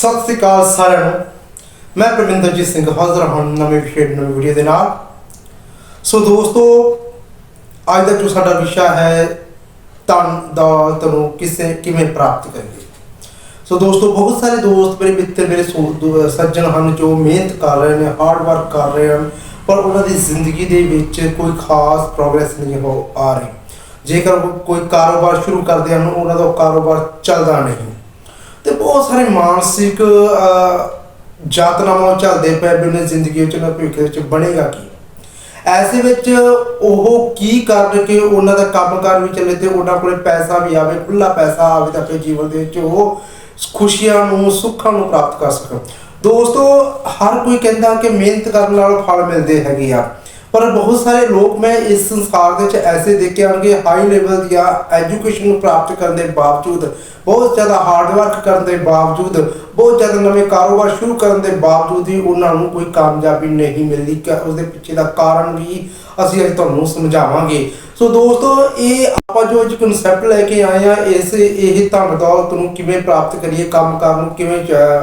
ਸਤਿ ਸ੍ਰੀ ਅਕਾਲ ਸਾਰਿਆਂ ਨੂੰ। ਮੈਂ ਪ੍ਰਵਿੰਦਰਜੀਤ ਸਿੰਘ ਹਾਜ਼ਰ ਹਾਂ ਨਵੇਂ ਵਿਸ਼ੇ, ਨਵੀਂ ਵੀਡੀਓ ਦੇ ਨਾਲ। ਸੋ ਦੋਸਤੋ, ਅੱਜ ਦਾ ਜੋ ਸਾਡਾ ਵਿਸ਼ਾ ਹੈ, ਧਨ ਦਾ ਨੂੰ ਕਿਸੇ ਕਿਵੇਂ ਪ੍ਰਾਪਤ ਕਰੀਏ। ਸੋ ਦੋਸਤੋ, ਬਹੁਤ ਸਾਰੇ ਦੋਸਤ ਮੇਰੇ ਮਿੱਤਰ, ਮੇਰੇ ਸੋ- ਦੋ- ਸੱਜਣ ਹਨ ਜੋ ਮਿਹਨਤ ਕਰ ਰਹੇ ਨੇ ਹਾਰਡ ਵਰਕ ਕਰ ਰਹੇ ਹਨ, ਪਰ ਉਹਨਾਂ ਦੀ ਜ਼ਿੰਦਗੀ ਦੇ ਵਿੱਚ ਕੋਈ ਖਾਸ ਪ੍ਰੋਗਰੈਸ ਨਹੀਂ ਹੋ ਆ ਰਹੀ। ਜੇਕਰ ਉਹ ਕੋਈ ਕਾਰੋਬਾਰ ਸ਼ੁਰੂ ਕਰਦੇ ਹਨ, ਉਹਨਾਂ ਦਾ ਉਹ ਕਾਰੋਬਾਰ ਚੱਲਦਾ ਨਹੀਂ। ਬਹੁਤ ਸਾਰੇ ਮਾਨਸਿਕ ਅਹ, ਯਾਤਨਾਵਾਂ ਚੱਲਦੇ ਪਏ ਵੀ ਜ਼ਿੰਦਗੀ ਵਿੱਚ ਨਾ ਭਵਿੱਖ ਵਿੱਚ ਬਣੇਗਾ ਕੀ। ਐਸੇ ਵਿੱਚ ਉਹ ਕੀ ਕਰਨ ਕਿ ਉਹਨਾਂ ਦਾ ਕੰਮਕਾਰ ਵੀ ਚੱਲੇ ਤੇ ਉਹਨਾਂ ਕੋਲੇ ਪੈਸਾ ਵੀ ਆਵੇ ਖੁੱਲਾ ਪੈਸਾ ਆਵੇ ਤਾਂ ਆਪਣੇ ਜੀਵਨ ਦੇ ਵਿੱਚ ਉਹ ਖੁਸ਼ੀਆਂ ਨੂੰ ਸੁੱਖਾਂ ਨੂੰ ਪ੍ਰਾਪਤ ਕਰ ਸਕਣ। ਦੋਸਤੋ ਹਰ ਕੋਈ ਕਹਿੰਦਾ ਕਿ ਮਿਹਨਤ ਕਰਨ ਨਾਲ ਫਲ ਮਿਲਦੇ ਹੈਗੇ ਆ। ਪਰ ਬਹੁਤ ਸਾਰੇ ਲੋਕ ਮੈਂ ਇਸ ਸੰਸਾਰ ਦੇ ਵਿੱਚ ਐਸੇ ਦੇਖੇ ਹੋਣਗੇ ਹਾਈ ਲੈਵਲ ਦੀਆਂ ਐਜੂਕੇਸ਼ਨ ਨੂੰ ਪ੍ਰਾਪਤ ਕਰਨ ਦੇ ਬਾਵਜੂਦ, ਬਹੁਤ ਜ਼ਿਆਦਾ ਹਾਰਡ ਵਰਕ ਕਰਨ ਦੇ ਬਾਵਜੂਦ, ਬਹੁਤ ਜ਼ਿਆਦਾ ਨਵੇਂ ਕਾਰੋਬਾਰ ਸ਼ੁਰੂ ਕਰਨ ਦੇ ਬਾਵਜੂਦ ਵੀ ਉਹਨਾਂ ਨੂੰ ਕੋਈ ਕਾਮਯਾਬੀ ਨਹੀਂ ਮਿਲਦੀ ਕਿ ਉਸਦੇ ਪਿੱਛੇ ਦਾ ਕਾਰਨ ਵੀ ਅਸੀਂ ਅੱਜ ਤੁਹਾਨੂੰ ਸਮਝਾਵਾਂਗੇ। ਸੋ ਦੋਸਤੋ, ਇਹ ਆਪਾਂ ਜੋ ਅੱਜ ਕਨਸੈਪਟ ਲੈ ਕੇ ਆਏ ਆ, ਇਸ, ਇਹ ਧਨ ਦੌਲਤ ਨੂੰ ਕਿਵੇਂ ਪ੍ਰਾਪਤ ਕਰੀਏ ਕੰਮ ਕਾਰ ਨੂੰ ਕਿਵੇਂ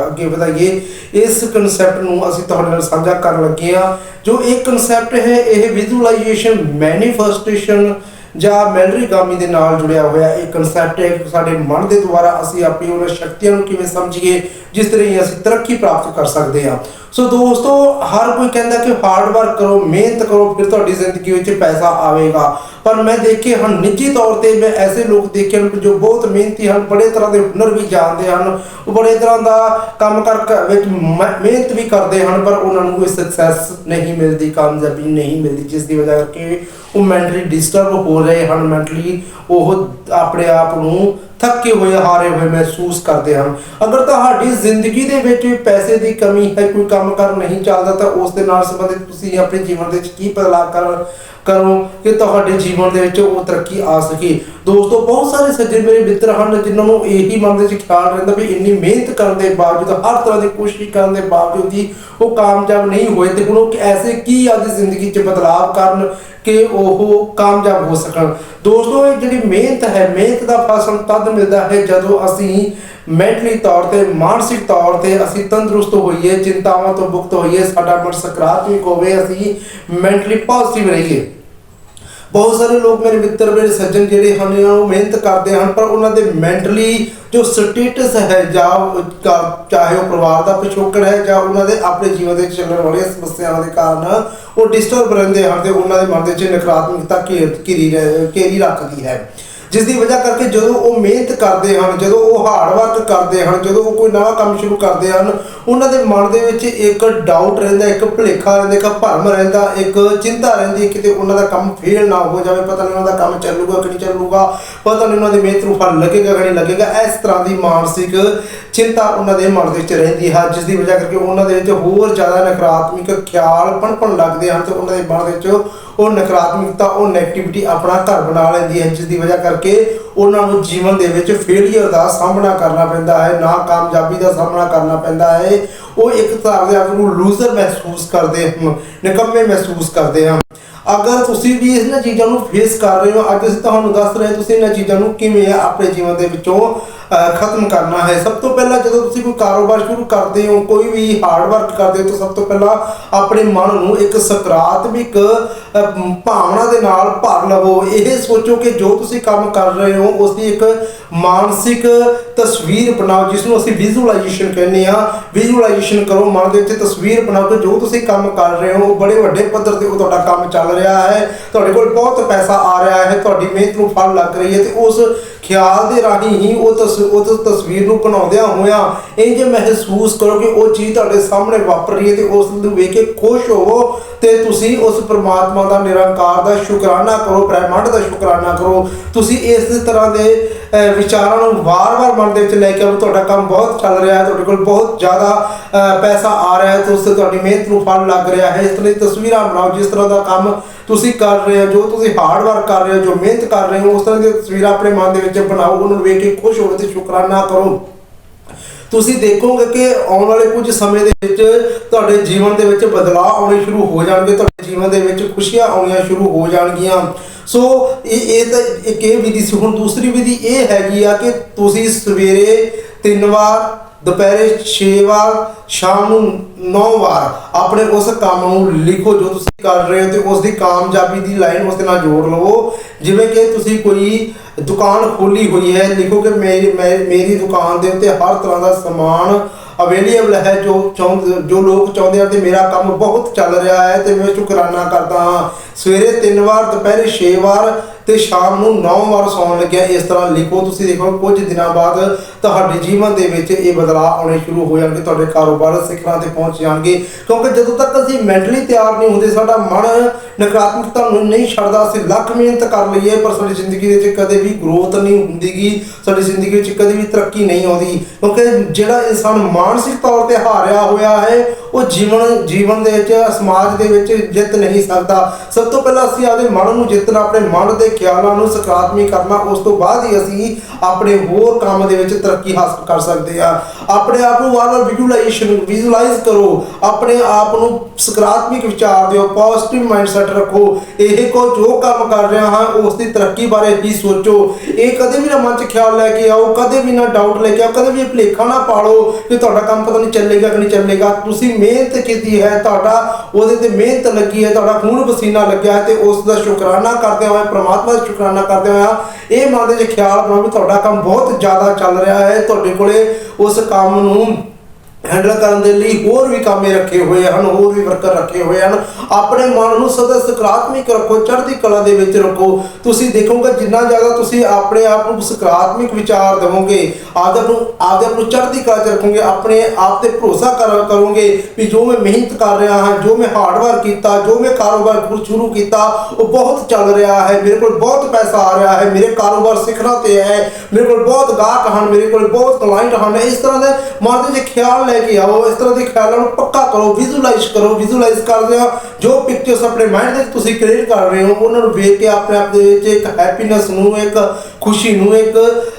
ਅੱਗੇ ਵਧਾਈਏ, ਇਸ ਕਨਸੈਪਟ ਨੂੰ ਅਸੀਂ ਤੁਹਾਡੇ ਨਾਲ ਸਾਂਝਾ ਕਰਨ ਲੱਗੇ ਆ। ਜੋ ਇਹ ਕਨਸੈਪਟ ਹੈ, ਇਹ ਵਿਜ਼ੂਅਲਾਈਜੇਸ਼ਨ ਮੈਨੀਫੈਸਟੇਸ਼ਨ ਜਾਂ ਮੈਲਰੀਗਾਮੀ ਦੇ ਨਾਲ ਜੁੜਿਆ ਹੋਇਆ ਇਹ ਕਨਸੈਪਟ ਹੈ ਕਿ ਸਾਡੇ ਮਨ ਦੇ ਦੁਆਰਾ ਅਸੀਂ ਆਪਣੀ ਉਹਨਾਂ ਸ਼ਕਤੀਆਂ ਨੂੰ ਕਿਵੇਂ ਸਮਝੀਏ, ਜਿਸ ਤਰ੍ਹਾਂ ਅਸੀਂ ਤਰੱਕੀ ਪ੍ਰਾਪਤ ਕਰ ਸਕਦੇ ਹਾਂ। ਸੋ ਦੋਸਤੋ, ਹਰ ਕੋਈ ਕਹਿੰਦਾ ਕਿ ਹਾਰਡ ਵਰਕ ਕਰੋ, ਮਿਹਨਤ ਕਰੋ, ਫਿਰ ਤੁਹਾਡੀ ਜ਼ਿੰਦਗੀ ਵਿੱਚ ਪੈਸਾ ਆਵੇਗਾ। ਪਰ ਮੈਂ ਦੇਖੇ ਹਨ, ਨਿੱਜੀ ਤੌਰ ਤੇ ਮੈਂ ਐਸੇ ਲੋਕ ਦੇਖੇ ਹਨ ਜੋ ਬਹੁਤ ਮਿਹਨਤੀ ਹਨ, ਬੜੇ ਤਰ੍ਹਾਂ ਦੇ ਹੁਨਰ ਵੀ ਜਾਣਦੇ ਹਨ ਉਹ ਬੜੇ ਤਰ੍ਹਾਂ ਦਾ ਕੰਮ ਕਰ ਵਿੱਚ ਮਿਹਨਤ ਵੀ ਕਰਦੇ ਹਨ, ਪਰ ਉਹਨਾਂ ਨੂੰ ਕੋਈ ਸਕਸੈਸ ਨਹੀਂ ਮਿਲਦੀ, ਕਾਮਯਾਬੀ ਨਹੀਂ ਮਿਲਦੀ, ਜਿਸ ਦੀ ਵਜ੍ਹਾ ਕਰਕੇ ਉਹ ਮੈਂਟਲੀ ਡਿਸਟਰਬ ਹੋ ਰਹੇ ਹਨ ਮੈਂਟਲੀ ਉਹ ਆਪਣੇ ਆਪ ਨੂੰ ਥੱਕੇ ਹੋਏ, ਹਾਰੇ ਹੋਏ ਮਹਿਸੂਸ ਕਰਦੇ ਹਨ। ਅਗਰ ਤੁਹਾਡੀ ਜ਼ਿੰਦਗੀ ਦੇ ਵਿੱਚ ਪੈਸੇ ਦੀ ਕਮੀ ਹੈ, ਕੋਈ ਕੰਮ ਕਰ ਨਹੀਂ ਚੱਲਦਾ, ਤਾਂ ਉਸ ਦੇ ਨਾਲ ਸੰਬੰਧਿਤ ਤੁਸੀਂ ਆਪਣੇ ਜੀਵਨ ਦੇ ਵਿੱਚ ਕੀ ਬਦਲਾਅ ਕਰ ਕਰੋ ਕਿ ਤੁਹਾਡੇ ਜੀਵਨ ਦੇ ਵਿੱਚ ਉਹ ਤਰੱਕੀ ਆ ਸਕੇ। ਦੋਸਤੋ, ਬਹੁਤ ਸਾਰੇ ਸੱਜਣ ਮੇਰੇ ਮਿੱਤਰ ਹਨ ਜਿਨ੍ਹਾਂ ਨੂੰ ਇਹੀ ਮਨ ਦੇ ਵਿੱਚ ਖਿਆਲ ਰਹਿੰਦਾ ਵੀ ਇੰਨੀ ਮਿਹਨਤ ਕਰਨ ਦੇ ਬਾਵਜੂਦ, ਹਰ ਤਰ੍ਹਾਂ ਦੀ ਕੋਸ਼ਿਸ਼ ਕਰਨ ਦੇ ਬਾਵਜੂਦ ਵੀ ਉਹ ਕਾਮਯਾਬ ਨਹੀਂ ਹੋਏ ਤੇ ਹੁਣ ਉਹ ਐਸੇ ਕੀ ਅੱਜ ਜ਼ਿੰਦਗੀ 'ਚ ਬਦਲਾਅ ਕਰਨ ਕਿ ਉਹ ਕਾਮਯਾਬ ਹੋ ਸਕਣ। ਦੋਸਤੋ, ਇਹ ਜਿਹੜੀ ਮਿਹਨਤ ਹੈ, ਮਿਹਨਤ ਦਾ ਫਸਲ ਤਦ ਮਿਲਦਾ ਹੈ ਜਦੋਂ ਅਸੀਂ ਮੈਂਟਲੀ ਤੌਰ ਤੇ, ਮਾਨਸਿਕ ਤੌਰ ਤੇ ਅਸੀਂ ਤੰਦਰੁਸਤ ਹੋਈਏ, ਚਿੰਤਾਵਾਂ ਤੋਂ ਮੁਕਤ ਹੋਈਏ, ਸਾਡਾ ਮਨ ਸਕਾਰਾਤਮਕ ਹੋਵੇ, ਅਸੀਂ ਮੈਂਟਲੀ ਪੋਜ਼ਿਟਿਵ ਰਹੀਏ। ਬਹੁਤ ਸਾਰੇ ਲੋਕ ਮੇਰੇ ਮਿੱਤਰ, ਮੇਰੇ ਸੱਜਣ ਜਿਹੜੇ ਹਨ ਉਹ ਮਿਹਨਤ ਕਰਦੇ ਹਨ, ਪਰ ਉਹਨਾਂ ਦੇ ਮੈਂਟਲੀ ਜੋ ਸਟੇਟਸ ਹੈ, ਜਾਂ ਚਾਹੇ ਉਹ ਪਰਿਵਾਰ ਦਾ ਪਿਛੋਕੜ ਹੈ, ਜਾਂ ਉਹਨਾਂ ਦੇ ਆਪਣੇ ਜੀਵਨ ਦੇ ਚੱਲਣ ਵਾਲੀਆਂ ਸਮੱਸਿਆਵਾਂ ਦੇ ਕਾਰਨ ਉਹ ਡਿਸਟਰਬ ਰਹਿੰਦੇ ਹਨ ਤੇ ਉਹਨਾਂ ਦੇ ਮਨ ਦੇ ਵਿੱਚ ਨਕਾਰਾਤਮਕਤਾ ਘੇਰ, ਘੇਰੀ ਘੇਰੀ ਰੱਖਦੀ ਹੈ। ਜਿਸ ਦੀ ਵਜ੍ਹਾ ਕਰਕੇ ਜਦੋਂ ਉਹ ਮਿਹਨਤ ਕਰਦੇ ਹਨ, ਜਦੋਂ ਉਹ ਹਾਰਡ ਵਰਕ ਕਰਦੇ ਹਨ, ਜਦੋਂ ਉਹ ਕੋਈ ਨਵਾਂ ਕੰਮ ਸ਼ੁਰੂ ਕਰਦੇ ਹਨ, ਉਹਨਾਂ ਦੇ ਮਨ ਦੇ ਵਿੱਚ ਇੱਕ ਡਾਊਟ ਰਹਿੰਦਾ, ਇੱਕ ਭੁਲੇਖਾ ਰਹਿੰਦਾ, ਇੱਕ ਭਰਮ ਰਹਿੰਦਾ, ਇੱਕ ਚਿੰਤਾ ਰਹਿੰਦੀ ਕਿਤੇ ਉਹਨਾਂ ਦਾ ਕੰਮ ਫੇਲ ਨਾ ਹੋ ਜਾਵੇ, ਪਤਾ ਨਹੀਂ ਉਹਨਾਂ ਦਾ ਕੰਮ ਚੱਲੂਗਾ ਕਿ ਨਹੀਂ ਚੱਲੂਗਾ, ਪਤਾ ਨਹੀਂ ਉਹਨਾਂ ਦੀ ਮਿਹਨਤ ਨੂੰ ਫਲ ਲੱਗੇਗਾ ਕਿ ਨਹੀਂ ਲੱਗੇਗਾ, ਇਸ ਤਰ੍ਹਾਂ ਦੀ ਮਾਨਸਿਕ ਚਿੰਤਾ ਉਹਨਾਂ ਦੇ ਮਨ ਦੇ ਵਿੱਚ ਰਹਿੰਦੀ ਹੈ ਜਿਸ ਦੀ ਵਜ੍ਹਾ ਕਰਕੇ ਉਹਨਾਂ ਦੇ ਵਿੱਚ ਹੋਰ ਜ਼ਿਆਦਾ ਨਕਾਰਾਤਮਕ ਖਿਆਲ ਪਣਪਣ ਲੱਗਦੇ ਹਨ ਤੇ ਉਹਨਾਂ ਦੇ ਮਨ ਦੇ ਵਿੱਚ ਉਹ ਨਕਾਰਾਤਮਕਤਾ, ਉਹ 네ਗੇਟਿਵਿਟੀ ਆਪਣਾ ਘਰ ਬਣਾ ਲੈਂਦੀ ਹੈ ਜਿਸ ਦੀ ਵਜ੍ਹਾ ਕਰਕੇ ਉਹਨਾਂ ਨੂੰ ਜੀਵਨ ਦੇ ਵਿੱਚ ਫੇਲਿਅਰ ਦਾ ਸਾਹਮਣਾ ਕਰਨਾ ਪੈਂਦਾ ਹੈ ਨਾ ਕਾਮਯਾਬੀ ਦਾ ਸਾਹਮਣਾ ਕਰਨਾ ਪੈਂਦਾ ਹੈ। ਉਹ ਇੱਕ ਤਰ੍ਹਾਂ ਦੇ ਆਪ ਨੂੰ ਲੂਜ਼ਰ ਮਹਿਸੂਸ ਕਰਦੇ ਹਨ, ਨਿਕੰਮੇ ਮਹਿਸੂਸ ਕਰਦੇ ਹਨ। ਅਗਰ ਤੁਸੀਂ ਵੀ ਇਹਨਾਂ ਚੀਜ਼ਾਂ ਨੂੰ ਫੇਸ ਕਰ ਰਹੇ ਹੋ, ਅੱਜ ਅਸੀਂ ਤੁਹਾਨੂੰ ਦੱਸ ਰਹੇ ਤੁਸੀਂ ਇਹਨਾਂ ਚੀਜ਼ਾਂ ਨੂੰ ਕਿਵੇਂ ਆਪਣੇ ਜੀਵਨ ਦੇ ਵਿੱਚੋਂ ਖਤਮ ਕਰਨਾ ਹੈ। ਸਭ ਤੋਂ ਪਹਿਲਾਂ ਜਦੋਂ ਤੁਸੀਂ ਕੋਈ ਕਾਰੋਬਾਰ ਸ਼ੁਰੂ ਕਰਦੇ ਹੋ, ਕੋਈ ਵੀ ਹਾਰਡ ਵਰਕ ਕਰਦੇ ਹੋ, ਤਾਂ ਸਭ ਤੋਂ ਪਹਿਲਾਂ ਆਪਣੇ ਮਨ ਨੂੰ ਇੱਕ ਸਕਾਰਾਤਮਕ ਭਾਵਨਾ ਦੇ ਨਾਲ ਭਰ ਲਵੋ। ਇਹ ਸੋਚੋ ਕਿ ਜੋ ਤੁਸੀਂ ਕੰਮ ਕਰ ਰਹੇ ਹੋ ਉਸ ਦੀ ਇੱਕ ਮਾਨਸਿਕ ਤਸਵੀਰ ਬਣਾਓ ਜਿਸ ਨੂੰ ਅਸੀਂ ਵਿਜ਼ੂਅਲਾਈਜੇਸ਼ਨ ਕਹਿੰਦੇ ਆ ਵਿਜ਼ੂਅਲਾਈਜੇਸ਼ਨ ਕਰੋ, ਮਨ ਦੇ ਵਿੱਚ ਤਸਵੀਰ ਬਣਾਓ ਕਿ ਜੋ ਤੁਸੀਂ ਕੰਮ ਕਰ ਰਹੇ ਹੋ, ਬੜੇ ਵੱਡੇ ਪੱਧਰ ਤੇ ਉਹ ਤੁਹਾਡਾ ਕੰਮ ਚੱਲ ਰਿਹਾ ਹੈ। ਤੁਹਾਡੇ ਕੋਲ ਬਹੁਤ ਪੈਸਾ ਆ ਰਿਹਾ ਹੈ, ਤੁਹਾਡੀ ਮਿਹਨਤ ਨੂੰ ਫਲ ਲੱਗ ਰਹੀ ਹੈ ਤੇ ਉਸ ਖਿਆਲ ਦੇ ਰਾਹੀਂ ਹੀ ਉਹ ਤਸ, ਉਹ ਤਸਵੀਰ ਨੂੰ ਬਣਾਉਂਦਿਆਂ ਹੋਇਆਂ ਇਹ ਮਹਿਸੂਸ ਕਰੋ ਕਿ ਉਹ ਚੀਜ਼ ਤੁਹਾਡੇ ਸਾਹਮਣੇ ਵਾਪਰ ਰਹੀ ਹੈ ਤੇ ਉਸ ਨੂੰ ਵੇਖ ਕੇ ਖੁਸ਼ ਹੋਵੋ ਤੇ ਤੁਸੀਂ ਉਸ ਪ੍ਰਮਾਤਮਾ ਦਾ ਨਿਰੰਕਾਰ ਦਾ ਸ਼ੁਕਰਾਨਾ ਕਰੋ, ਬ੍ਰਹਿਮੰਡ ਦਾ ਸ਼ੁਕਰਾਨਾ ਕਰੋ। ਤੁਸੀਂ ਇਸ ਤਰ੍ਹਾਂ ਦੇ ਵਿਚਾਰਾਂ ਨੂੰ ਵਾਰ-ਵਾਰ ਮਨ ਦੇ ਵਿੱਚ ਲੈ ਕੇ ਆਓ, ਤੁਹਾਡਾ ਕੰਮ ਬਹੁਤ ਚੱਲ ਰਿਹਾ ਹੈ, ਤੁਹਾਡੇ ਕੋਲ ਬਹੁਤ ਜ਼ਿਆਦਾ ਪੈਸਾ ਆ ਰਿਹਾ ਹੈ ਤੇ ਉਸ ਤੇ ਤੁਹਾਡੀ ਮਿਹਨਤ ਨੂੰ ਫਲ ਲੱਗ ਰਿਹਾ ਹੈ। ਇਸ ਤਰ੍ਹਾਂ ਦੀ ਤਸਵੀਰਾਂ ਬਣਾਓ, ਜਿਸ ਤਰ੍ਹਾਂ ਦਾ ਕੰਮ ਤੁਸੀਂ ਕਰ ਰਹੇ ਹੋ, ਜੋ ਤੁਸੀਂ ਹਾਰਡ ਵਰਕ ਕਰ ਰਹੇ ਹੋ, ਜੋ ਮਿਹਨਤ ਕਰ ਰਹੇ ਹੋ, ਉਸ ਤਰ੍ਹਾਂ ਦੀਆਂ ਤਸਵੀਰਾਂ ਆਪਣੇ ਮਨ ਦੇ ਵਿੱਚ ਬਣਾਓ, ਉਹਨਾਂ ਨੂੰ ਵੇਖ ਕੇ ਖੁਸ਼ ਹੋਵੋ ਤੇ ਸ਼ੁਕਰਾਨਾ ਕਰੋ। ਤੁਸੀਂ ਦੇਖੋਗੇ ਕਿ ਆਉਣ ਵਾਲੇ ਕੁਝ ਸਮੇਂ ਦੇ ਵਿੱਚ ਤੁਹਾਡੇ ਜੀਵਨ ਦੇ ਵਿੱਚ ਬਦਲਾਅ ਆਉਣੇ ਸ਼ੁਰੂ ਹੋ ਜਾਣਗੇ, ਤੁਹਾਡੇ ਜੀਵਨ ਦੇ ਵਿੱਚ ਖੁਸ਼ੀਆਂ ਆਉਣੀਆਂ ਸ਼ੁਰੂ ਹੋ ਜਾਣਗੀਆਂ। ਸੋ ਇਹ ਇਹ ਤਾਂ ਇੱਕ ਇਹ ਵਿਧੀ ਸੀ। ਹੁਣ ਦੂਸਰੀ ਵਿਧੀ ਇਹ ਹੈਗੀ ਆ ਕਿ ਤੁਸੀਂ ਸਵੇਰੇ ਤਿੰਨ ਵਾਰ ਦੁਪਹਿਰੇ 6 ਵਾਰ, ਸ਼ਾਮ ਨੂੰ 9 ਵਾਰ ਆਪਣੇ ਉਸ ਕੰਮ ਨੂੰ ਲਿਖੋ ਜੋ ਤੁਸੀਂ ਕਰ ਰਹੇ ਹੋ ਤੇ ਉਸ ਦੀ ਕਾਮਯਾਬੀ ਦੀ ਲਾਈਨ ਉਸ ਦੇ ਨਾਲ ਜੋੜ ਲਵੋ। ਜਿਵੇਂ ਕਿ ਤੁਸੀਂ ਕੋਈ ਦੁਕਾਨ ਖੋਲੀ ਹੋਈ ਹੈ, ਲਿਖੋ ਕਿ ਮੇਰੀ ਮੈਂ- ਮੇਰੀ ਦੁਕਾਨ ਦੇ ਉੱਤੇ ਹਰ ਤਰ੍ਹਾਂ ਦਾ ਸਮਾਨ ਅਵੇਲੇਬਲ ਹੈ ਜੋ ਚਾਹੁੰਦੇ ਜੋ ਲੋਕ ਚਾਹੁੰਦੇ ਆ ਤੇ ਮੇਰਾ ਕੰਮ ਬਹੁਤ ਚੱਲ ਰਿਹਾ ਹੈ ਤੇ ਮੈਂ ਸ਼ੁਕਰਾਨਾ ਕਰਦਾ ਹਾਂ। ਸਵੇਰੇ 3 ਵਾਰ, ਦੁਪਹਿਰੇ 6 ਵਾਰ ਤੇ ਸ਼ਾਮ ਨੂੰ 9 ਵਾਰ ਸੌਣ ਲੱਗਿਆ। ਇਸ ਤਰ੍ਹਾਂ ਲਿਖੋ, ਤੁਸੀਂ ਦੇਖੋ ਕੁਝ ਦਿਨਾਂ ਬਾਅਦ ਤੁਹਾਡੇ ਜੀਵਨ ਦੇ ਵਿੱਚ ਇਹ ਬਦਲਾਅ ਆਉਣੇ ਸ਼ੁਰੂ ਹੋ ਜਾਣਗੇ, ਤੁਹਾਡੇ ਕਾਰੋਬਾਰ ਸਿਖਰਾਂ ਤੇ ਪਹੁੰਚ ਜਾਣਗੇ। ਕਿਉਂਕਿ ਜਦੋਂ ਤੱਕ ਅਸੀਂ ਮੈਂਟਲੀ ਤਿਆਰ ਨਹੀਂ ਹੁੰਦੇ, ਸਾਡਾ ਮਨ ਨਕਾਰਾਤਮਕਤਾ ਨੂੰ ਨਹੀਂ ਛੱਡਦਾ, ਅਸੀਂ ਲੱਖ ਮਿਹਨਤ ਕਰ ਲਈਏ, ਪਰ ਸਾਡੀ ਜ਼ਿੰਦਗੀ ਵਿੱਚ ਕਦੇ ਵੀ ਗਰੋਥ ਨਹੀਂ ਹੁੰਦੀਗੀ, ਸਾਡੀ ਜ਼ਿੰਦਗੀ ਵਿੱਚ ਕਦੇ ਵੀ ਤਰੱਕੀ ਨਹੀਂ ਆਉਂਦੀ। ਕਿਉਂਕਿ ਜਿਹੜਾ ਇਨਸਾਨ ਮਾਨਸਿਕ ਤੌਰ ਤੇ ਹਾਰਿਆ ਹੋਇਆ ਹੈ ਉਹ ਜੀਵਨ ਜੀਵਨ ਦੇ ਵਿੱਚ, ਸਮਾਜ ਦੇ ਵਿੱਚ ਜਿੱਤ ਨਹੀਂ ਸਕਦਾ। ਸਭ ਤੋਂ ਪਹਿਲਾਂ ਅਸੀਂ ਆਪਣੇ ਮਨ ਨੂੰ ਜਿੱਤਣਾ, ਆਪਣੇ ਮਨ ਦੇ ਖਿਆਲਾਂ ਨੂੰ ਸਕਾਰਾਤਮਕ ਕਰਨਾ, ਉਸ ਤੋਂ ਬਾਅਦ ਹੀ ਅਸੀਂ ਆਪਣੇ ਹੋਰ ਕੰਮ ਦੇ ਵਿੱਚ ਤਰੱਕੀ ਹਾਸਲ ਕਰ ਸਕਦੇ ਆ ਆਪਣੇ ਆਪ ਨੂੰ ਵਾਰ-ਵਾਰ ਵਿਜ਼ੂਲਾਈਜੇਸ਼ਨ ਵਿਜ਼ੂਲਾਈਜ਼ ਕਰੋ। ਆਪਣੇ ਆਪ ਨੂੰ ਸਕਾਰਾਤਮਕ ਵਿਚਾਰ ਦਿਓ ਪੋਜ਼ਿਟਿਵ ਮਾਈਂਡਸੈਟ ਰੱਖੋ। ਇਹ ਕੋ ਜੋ ਕੰਮ ਕਰ ਰਿਹਾ ਹਾਂ, ਉਸ ਦੀ ਤਰੱਕੀ ਬਾਰੇ ਵੀ ਸੋਚੋ। ਇਹ ਕਦੇ ਵੀ ਨਾ ਮਨ 'ਚ ਖਿਆਲ ਲੈ ਕੇ ਆਓ, ਕਦੇ ਵੀ ਨਾ ਡਾਊਟ ਲੈ ਕੇ ਆਓ, ਕਦੇ ਵੀ ਇਹ ਭੁਲੇਖਾ ਨਾ ਪਾਲੋ ਕਿ ਤੁਹਾਡਾ ਕੰਮ ਪਤਾ ਨਹੀਂ ਚੱਲੇਗਾ ਕਿ ਨਹੀਂ ਚੱਲੇਗਾ। ਤੁਸੀਂ ਮਿਹਨਤ ਕੀਤੀ ਹੈ, ਤੁਹਾਡਾ, ਉਹਦੇ ਤੇ ਮਿਹਨਤ ਲੱਗੀ ਹੈ, ਤੁਹਾਡਾ ਖੂਨ ਪਸੀਨਾ ਲੱਗਿਆ ਹੈ ਤੇ ਉਸ ਦਾ ਸ਼ੁਕਰਾਨਾ ਕਰਦੇ ਹੋਏ, ਪ੍ਰਮਾਤਮਾ ਦਾ ਸ਼ੁਕਰਾਨਾ ਕਰਦੇ ਹੋਇਆ ਇਹ ਮਨ ਦੇ 'ਚ ਖਿਆਲ ਬਣਾਓ ਵੀ ਤੁਹਾਡਾ ਕੰਮ ਬਹੁਤ ਜ਼ਿਆਦਾ ਚੱਲ ਰਿਹਾ ਹੈ। ਤੁਹਾਡੇ ਕੋਲੇ ਉਸ ਕੰਮ ਨੂੰ ਹੈਂਡਲ ਕਰਨ ਦੇ ਲਈ ਹੋਰ ਵੀ ਕਾਮੇ ਰੱਖੇ ਹੋਏ ਹਨ, ਹੋਰ ਵੀ ਵਰਕਰ ਰੱਖੇ ਹੋਏ ਹਨ। ਆਪਣੇ ਮਨ ਨੂੰ ਸਦਾ ਸਕਾਰਾਤਮਕ ਰੱਖੋ, ਚੜ੍ਹਦੀ ਕਲਾ ਦੇ ਵਿੱਚ ਰੱਖੋ। ਤੁਸੀਂ ਦੇਖੋਗੇ ਜਿੰਨਾ ਜ਼ਿਆਦਾ ਤੁਸੀਂ ਆਪਣੇ ਆਪ ਨੂੰ ਸਕਾਰਾਤਮਕ ਵਿਚਾਰ ਦੇਵੋਗੇ ਆਪਦੇ ਨੂੰ ਆਪ ਨੂੰ ਚੜ੍ਹਦੀ ਕਲਾ 'ਚ ਰੱਖੋਗੇ, ਆਪਣੇ ਆਪ ਤੇ ਭਰੋਸਾ ਕਰੋਗੇ ਵੀ ਜੋ ਮੈਂ ਮਿਹਨਤ ਕਰ ਰਿਹਾ ਹਾਂ, ਜੋ ਮੈਂ ਹਾਰਡ ਵਰਕ ਕੀਤਾ, ਜੋ ਮੈਂ ਕਾਰੋਬਾਰ ਸ਼ੁਰੂ ਕੀਤਾ, ਉਹ ਬਹੁਤ ਚੱਲ ਰਿਹਾ ਹੈ। ਮੇਰੇ ਕੋਲ ਬਹੁਤ ਪੈਸਾ ਆ ਰਿਹਾ ਹੈ, ਮੇਰੇ ਕਾਰੋਬਾਰ ਸਿਖਰਾਂ ਤੇ ਹੈ, ਮੇਰੇ ਕੋਲ ਬਹੁਤ ਗਾਹਕ ਹਨ, ਮੇਰੇ ਕੋਲ ਬਹੁਤ ਕਲਾਇੰਟ ਹਨ। ਇਸ ਤਰ੍ਹਾਂ ਦੇ ਮਨ ਦੇ ਖਿਆਲ ਲੈ ਕੇ ਆਓ। ਇਸ ਤਰ੍ਹਾਂ ਦੇ ਖਿਆਲਾਂ ਨੂੰ ਪੱਕਾ ਕਰੋ ਵਿਜ਼ੂਲਾਈਜ਼ ਕਰੋ ਵਿਜ਼ੂਲਾਈਜ਼ ਕਰਦੇ ਆ ਜੋ ਪਿਕਚਰਸ ਆਪਣੇ ਮਾਈਂਡ ਦੇ ਵਿੱਚ ਤੁਸੀਂ ਕ੍ਰੀਏਟ ਕਰ ਰਹੇ ਹੋ, ਉਹਨਾਂ ਨੂੰ ਵੇਖ ਕੇ ਆਪਣੇ ਆਪ ਦੇ ਵਿੱਚ ਇੱਕ ਹੈਪੀਨੈਸ ਨੂੰ, ਇੱਕ ਖੁਸ਼ੀ ਨੂੰ, ਇੱਕ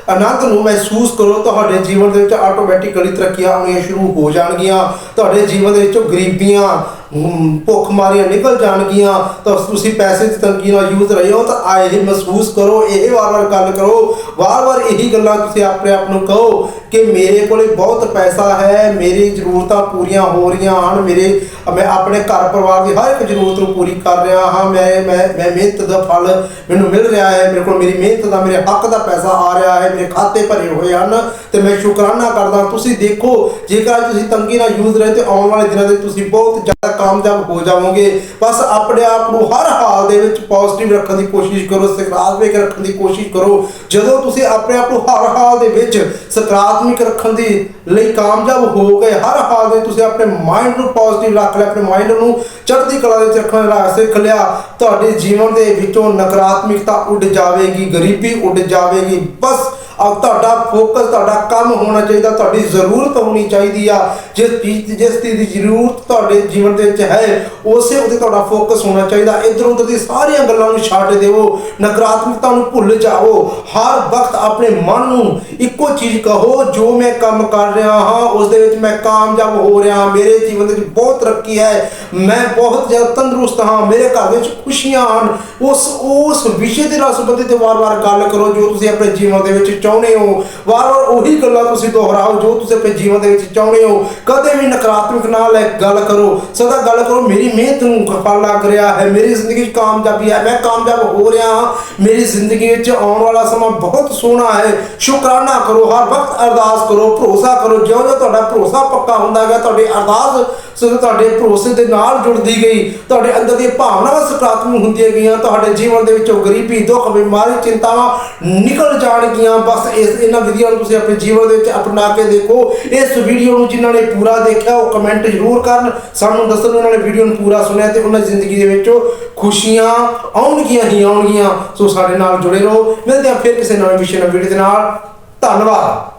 ਆਨੰਦ ਨੂੰ ਮਹਿਸੂਸ ਕਰੋ ਤੁਹਾਡੇ ਜੀਵਨ ਦੇ ਵਿੱਚ ਆਟੋਮੈਟਿਕਲੀ ਤਰੱਕੀਆਂ ਆਉਣੀਆਂ ਸ਼ੁਰੂ ਹੋ ਜਾਣਗੀਆਂ। ਤੁਹਾਡੇ ਜੀਵਨ ਦੇ ਵਿੱਚੋਂ ਗਰੀਬੀਆਂ ਹਮ, ਭੁੱਖ ਮਾਰੀਆਂ ਨਿਕਲ ਜਾਣਗੀਆਂ। ਤਾਂ ਤੁਸੀਂ ਪੈਸੇ ਦੀ ਤੰਗੀ ਨਾਲ ਯੂਜ਼ ਰਹੇ ਹੋ ਤਾਂ ਆ ਇਹ ਮਹਿਸੂਸ ਕਰੋ ਇਹ ਵਾਰ-ਵਾਰ ਗੱਲ ਕਰੋ। ਵਾਰ-ਵਾਰ ਇਹੀ ਗੱਲਾਂ ਤੁਸੀਂ ਆਪਣੇ ਆਪ ਨੂੰ ਕਹੋ ਕਿ ਮੇਰੇ ਕੋਲੇ ਬਹੁਤ ਪੈਸਾ ਹੈ ਮੇਰੀ ਜ਼ਰੂਰਤਾਂ ਪੂਰੀਆਂ ਹੋ ਰਹੀਆਂ ਹਨ ਮੇਰੇ ਮੈਂ ਆਪਣੇ ਘਰ ਪਰਿਵਾਰ ਦੀ ਹਰ ਇੱਕ ਜ਼ਰੂਰਤ ਨੂੰ ਪੂਰੀ ਕਰ ਰਿਹਾ ਹਾਂ ਮੈਂ ਮੈਂ ਮੈਂ ਮਿਹਨਤ ਦਾ ਫਲ ਮੈਨੂੰ ਮਿਲ ਰਿਹਾ ਹੈ ਮੇਰੇ ਕੋਲ ਮੇਰੀ ਮਿਹਨਤ ਦਾ ਮੇਰੇ ਹੱਕ ਦਾ ਪੈਸਾ ਆ ਰਿਹਾ ਹੈ ਮੇਰੇ ਖਾਤੇ ਭਰੇ ਹੋਏ ਹਨ ਤੇ ਮੈਂ ਸ਼ੁਕਰਾਨਾ ਕਰਦਾ ਤੁਸੀਂ ਦੇਖੋ, ਜੇਕਰ ਤੁਸੀਂ ਤੰਗੀ ਨਾਲ ਯੂਜ਼ ਰਹੇ ਤੇ ਆਉਣ ਵਾਲੇ ਦਿਨਾਂ ਦੇ ਤੁਸੀਂ ਬਹੁਤ ਜ਼ਿਆਦਾ ਕਾਮਯਾਬ ਹੋ ਜਾਵੋਗੇ। ਬਸ ਆਪਣੇ ਆਪ ਨੂੰ ਹਰ ਹਾਲ ਦੇ ਵਿੱਚ ਪੋਜ਼ਿਟਿਵ ਰੱਖਣ ਦੀ ਕੋਸ਼ਿਸ਼ ਕਰੋ, ਸਕਾਰਾਤਮਕ ਰੱਖਣ ਦੀ ਕੋਸ਼ਿਸ਼ ਕਰੋ। ਜਦੋਂ ਤੁਸੀਂ ਆਪਣੇ ਆਪ ਨੂੰ ਹਰ ਹਾਲ ਦੇ ਵਿੱਚ ਸਕਾਰਾਤਮਕ ਰੱਖਣ ਦੀ ਲਈ ਕਾਮਯਾਬ ਹੋ ਗਏ, ਹਰ ਹਾਲ ਦੇ ਤੁਸੀਂ ਆਪਣੇ ਮਾਈਂਡ ਨੂੰ ਪੋਜ਼ਿਟਿਵ ਰੱਖ ਲਿਆ, ਆਪਣੇ ਮਾਈਂਡ ਨੂੰ ਚੜ੍ਹਦੀ ਕਲਾ ਦੇ ਵਿੱਚ ਰੱਖਣ ਦਾ ਸਿੱਖ ਲਿਆ, ਤੁਹਾਡੇ ਜੀਵਨ ਦੇ ਵਿੱਚੋਂ ਨਕਾਰਾਤਮਕਤਾ ਉੱਡ ਜਾਵੇਗੀ, ਗਰੀਬੀ ਉੱਡ ਜਾਵੇਗੀ। ਬਸ ਆ ਤੁਹਾਡਾ ਫੋਕਸ ਤੁਹਾਡਾ ਕੰਮ ਹੋਣਾ ਚਾਹੀਦਾ, ਤੁਹਾਡੀ ਜ਼ਰੂਰਤ ਹੋਣੀ ਚਾਹੀਦੀ ਆ। ਜਿਸ ਚੀਜ਼ ਜਿਸ ਚੀਜ਼ ਦੀ ਜ਼ਰੂਰਤ ਤੁਹਾਡੇ ਜੀਵਨ ਦੇ ਵਿੱਚ ਹੈ, ਉਸੇ ਉੱਤੇ ਤੁਹਾਡਾ ਫੋਕਸ ਹੋਣਾ ਚਾਹੀਦਾ। ਇਧਰ ਉਧਰ ਦੀ ਸਾਰੀਆਂ ਗੱਲਾਂ ਨੂੰ ਛੱਡ ਦਿਓ। ਨਕਾਰਾਤਮਕਤਾ ਨੂੰ ਭੁੱਲ ਜਾਓ। ਹਰ ਵਕਤ ਆਪਣੇ ਮਨ ਨੂੰ ਇੱਕੋ ਚੀਜ਼ ਕਹੋ, ਜੋ ਮੈਂ ਕੰਮ ਕਰ ਰਿਹਾ ਹਾਂ, ਉਸ ਦੇ ਵਿੱਚ ਮੈਂ ਕਾਮਯਾਬ ਹੋ ਰਿਹਾ। ਮੇਰੇ ਜੀਵਨ ਦੇ ਵਿੱਚ ਬਹੁਤ ਤਰੱਕੀ ਹੈ। ਮੈਂ ਬਹੁਤ ਜ਼ਿਆਦਾ ਤੰਦਰੁਸਤ ਹਾਂ। ਮੇਰੇ ਘਰ ਵਿੱਚ ਖੁਸ਼ੀਆਂ ਹਨ। ਉਸ ਉਸ ਵਿਸ਼ੇ ਦੇ ਨਾਲ ਸੰਬੰਧਿਤ ਵਾਰ-ਵਾਰ ਗੱਲ ਕਰੋ, ਜੋ ਤੁਸੀਂ ਆਪਣੇ ਜੀਵਨ ਦੇ ਵਿੱਚ ਚਾਹੁੰਦੇ ਹੋ? ਵਾਰ-ਵਾਰ ਉਹੀ ਗੱਲਾਂ ਤੁਸੀਂ ਦੁਹਰਾਓ ਜੋ ਤੁਸੀਂ ਆਪਣੇ ਜੀਵਨ ਦੇ ਵਿੱਚ ਚਾਹੁੰਦੇ ਹੋ। ਕਦੇ ਵੀ ਨਕਾਰਾਤਮਕ ਨਾਲ ਲੈ ਗੱਲ ਕਰੋ। ਸਦਾ ਗੱਲ ਕਰੋ, ਮੇਰੀ ਮਿਹਨਤ ਨੂੰ ਫਲ ਲੱਗ ਰਿਹਾ ਹੈ। ਮੇਰੀ ਜ਼ਿੰਦਗੀ 'ਚ ਕਾਮਯਾਬੀ ਹੈ। ਮੈਂ ਕਾਮਯਾਬ ਹੋ ਰਿਹਾ ਹਾਂ। ਮੇਰੀ ਜ਼ਿੰਦਗੀ ਵਿੱਚ ਆਉਣ ਵਾਲਾ ਸਮਾਂ ਬਹੁਤ ਸੋਹਣਾ ਹੈ। ਸ਼ੁਕਰਾਨਾ ਕਰੋ, ਹਰ ਵਕਤ ਅਰਦਾਸ ਕਰੋ, ਭਰੋਸਾ ਕਰੋ। ਜਿਉਂ ਜਿਉਂ ਤੁਹਾਡਾ ਭਰੋਸਾ ਪੱਕਾ ਹੁੰਦਾ ਗਿਆ, ਤੁਹਾਡੀ ਅਰਦਾਸ ਸੋ ਤੁਹਾਡੇ ਭਰੋਸੇ ਦੇ ਨਾਲ ਜੁੜਦੀ ਗਈ। ਤੁਹਾਡੇ ਅੰਦਰ ਦੀਆਂ ਭਾਵਨਾਵਾਂ ਸਕਾਰਾਤਮਕ ਹੁੰਦੀਆਂ ਗਈਆਂ। ਤੁਹਾਡੇ ਜੀਵਨ ਦੇ ਵਿੱਚੋਂ ਗਰੀਬੀ, ਦੁੱਖ, ਬਿਮਾਰੀ, ਚਿੰਤਾਵਾਂ ਨਿਕਲ ਜਾਣਗੀਆਂ। ਬਸ ਇਸ ਇਹਨਾਂ ਵਿਧੀਆਂ ਨੂੰ ਤੁਸੀਂ ਆਪਣੇ ਜੀਵਨ ਦੇ ਵਿੱਚ ਅਪਣਾ ਕੇ ਦੇਖੋ। ਇਸ ਵੀਡੀਓ ਨੂੰ ਜਿਨ੍ਹਾਂ ਨੇ ਪੂਰਾ ਦੇਖਿਆ, ਉਹ ਕਮੈਂਟ ਜ਼ਰੂਰ ਕਰਨ। ਸਾਨੂੰ ਦੱਸਣ ਉਹਨਾਂ ਨੇ ਵੀਡੀਓ ਨੂੰ ਪੂਰਾ ਸੁਣਿਆ ਤੇ ਉਹਨਾਂ ਦੀ ਜ਼ਿੰਦਗੀ ਦੇ ਵਿੱਚੋਂ ਖੁਸ਼ੀਆਂ ਆਉਣਗੀਆਂ ਹੀ ਆਉਣਗੀਆਂ। ਸੋ ਸਾਡੇ ਨਾਲ ਜੁੜੇ ਰਹੋ। ਮਿਲਦੇ ਹਾਂ ਫਿਰ ਕਿਸੇ ਨਵੇਂ ਵਿਸ਼ੇ ਨਾਲ, ਵੀਡੀਓ ਦੇ ਨਾਲ। ਧੰਨਵਾਦ।